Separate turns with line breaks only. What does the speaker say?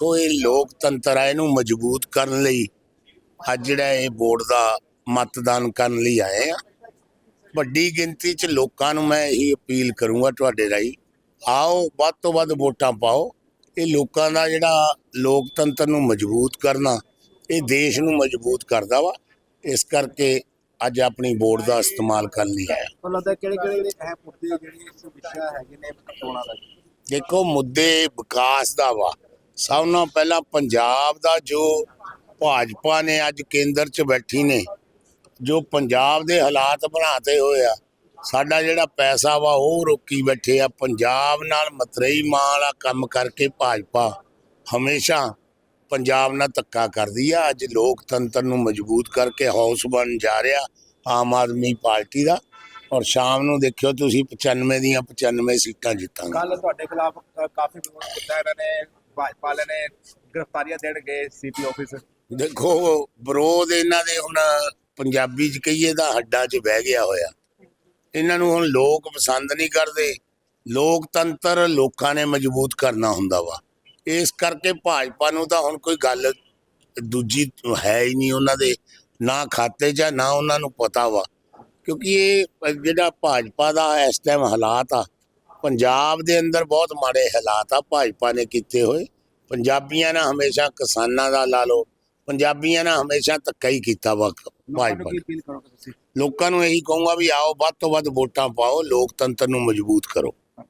ਦੇਖੋ ਇਹ ਲੋਕਤੰਤਰ ਹੈ ਇਹਨੂੰ ਮਜ਼ਬੂਤ ਕਰਨ ਲਈ ਅੱਜ ਜਿਹੜਾ ਇਹ ਵੋਟ ਦਾ ਮਤਦਾਨ ਕਰਨ ਲਈ ਆਏ ਆ। ਵੱਡੀ ਗਿਣਤੀ 'ਚ ਲੋਕਾਂ ਨੂੰ ਮੈਂ ਇਹੀ ਅਪੀਲ ਕਰੂੰਗਾ ਤੁਹਾਡੇ ਰਾਹੀਂ ਆਓ ਵੱਧ ਤੋਂ ਵੱਧ ਵੋਟਾਂ ਪਾਓ। ਇਹ ਲੋਕਾਂ ਦਾ ਜਿਹੜਾ ਲੋਕਤੰਤਰ ਨੂੰ ਮਜ਼ਬੂਤ ਕਰਨਾ ਇਹ ਦੇਸ਼ ਨੂੰ ਮਜ਼ਬੂਤ ਕਰਦਾ ਵਾ। ਇਸ ਕਰਕੇ ਅੱਜ ਆਪਣੀ ਵੋਟ ਦਾ ਇਸਤੇਮਾਲ ਕਰਨ ਲਈ ਆਇਆ।
ਤੁਹਾਨੂੰ ਲੱਗਦਾ ਕਿਹੜੇ ਕਿਹੜੇ ਅਹਿਮ ਮੁੱਦੇ ਜਿਹੜੇ ਇਸ ਵਿਸ਼ਾ ਹੈਗੇ ਨੇ ਚੋਣਾਂ ਦਾ?
ਦੇਖੋ ਮੁੱਦੇ ਵਿਕਾਸ ਦਾ ਵਾ। ਸਭ ਨਾਲੋਂ ਪਹਿਲਾਂ ਪੰਜਾਬ ਦਾ ਜੋ ਭਾਜਪਾ ਨੇ ਅੱਜ ਕੇਂਦਰ 'ਚ ਬੈਠੀ ਨੇ, ਜੋ ਪੰਜਾਬ ਦੇ ਹਾਲਾਤ ਬਣਾਤੇ ਹੋਏ ਆ, ਸਾਡਾ ਜਿਹੜਾ ਪੈਸਾ ਵਾ ਉਹ ਰੋਕੀ ਬੈਠੇ ਆ, ਪੰਜਾਬ ਨਾਲ ਮਤਰੇਈ ਮਾਂ ਵਾਲਾ ਕੰਮ ਕਰਕੇ ਭਾਜਪਾ ਹਮੇਸ਼ਾ ਪੰਜਾਬ ਨਾਲ ਧੱਕਾ ਕਰਦੀ ਆ, ਅੱਜ ਲੋਕਤੰਤਰ ਨੂੰ ਮਜ਼ਬੂਤ ਕਰਕੇ ਹਾਊਸ ਬਣ ਜਾ ਰਿਹਾ ਆਮ ਆਦਮੀ ਪਾਰਟੀ ਦਾ, ਔਰ ਸ਼ਾਮ ਨੂੰ ਦੇਖਿਓ ਤੁਸੀਂ 95 ਦੀਆਂ 95 ਸੀਟਾਂ ਜਿੱਤਾਂਗੇ।
ਕੱਲ ਤੁਹਾਡੇ ਖਿਲਾਫ ਕਾਫੀ ਵਿਰੋਧ ਕੀਤਾ ਇਹਨਾਂ ਨੇ। ਭਾਜਪਾ ਵਾਲੇ ਨੇ ਗ੍ਰਿਫਤਾਰੀਆਂ ਦੇਣ ਗਏ ਸੀਪੀ ਆਫਿਸ।
ਦੇਖੋ ਵਿਰੋਧ ਇਹਨਾਂ ਦੇ ਹੁਣ ਪੰਜਾਬੀ ਚ ਕਹੀਏ ਤਾਂ ਹੱਡਾਂ 'ਚ ਬਹਿ ਗਿਆ ਹੋਇਆ। ਇਹਨਾਂ ਨੂੰ ਹੁਣ ਲੋਕ ਪਸੰਦ ਨਹੀਂ ਕਰਦੇ। ਲੋਕਤੰਤਰ ਲੋਕਾਂ ਨੇ ਮਜ਼ਬੂਤ ਕਰਨਾ ਹੁੰਦਾ ਵਾ। ਇਸ ਕਰਕੇ ਭਾਜਪਾ ਨੂੰ ਤਾਂ ਹੁਣ ਕੋਈ ਗੱਲ ਦੂਜੀ ਹੈ ਹੀ ਨਹੀਂ ਉਹਨਾਂ ਦੇ। ਨਾ ਖਾਤੇ 'ਚ ਨਾ ਉਹਨਾਂ ਨੂੰ ਪਤਾ ਵਾ। ਕਿਉਂਕਿ ਇਹ ਜਿਹੜਾ ਭਾਜਪਾ ਦਾ ਇਸ ਟਾਈਮ ਹਾਲਾਤ ਆ ਪੰਜਾਬ ਦੇ ਅੰਦਰ ਬਹੁਤ ਮਾੜੇ ਹਾਲਾਤ ਆ ਭਾਜਪਾ ਨੇ ਕੀਤੇ ਹੋਏ। ਪੰਜਾਬੀਆਂ ਨੇ ਹਮੇਸ਼ਾ ਕਿਸਾਨਾਂ ਦਾ ਲਾ ਲਓ ਪੰਜਾਬੀਆਂ ਨੇ ਹਮੇਸ਼ਾ ਧੱਕਾ ਹੀ ਕੀਤਾ ਵਾ
ਲੋਕਾਂ ਨੂੰ
ਭਾਜਪਾ ਨੇ। ਲੋਕਾਂ ਨੂੰ ਇਹੀ ਕਹੂੰਗਾ ਵੀ ਆਓ ਵੱਧ ਤੋਂ ਵੱਧ ਵੋਟਾਂ ਪਾਓ ਲੋਕਤੰਤਰ ਨੂੰ ਮਜ਼ਬੂਤ ਕਰੋ।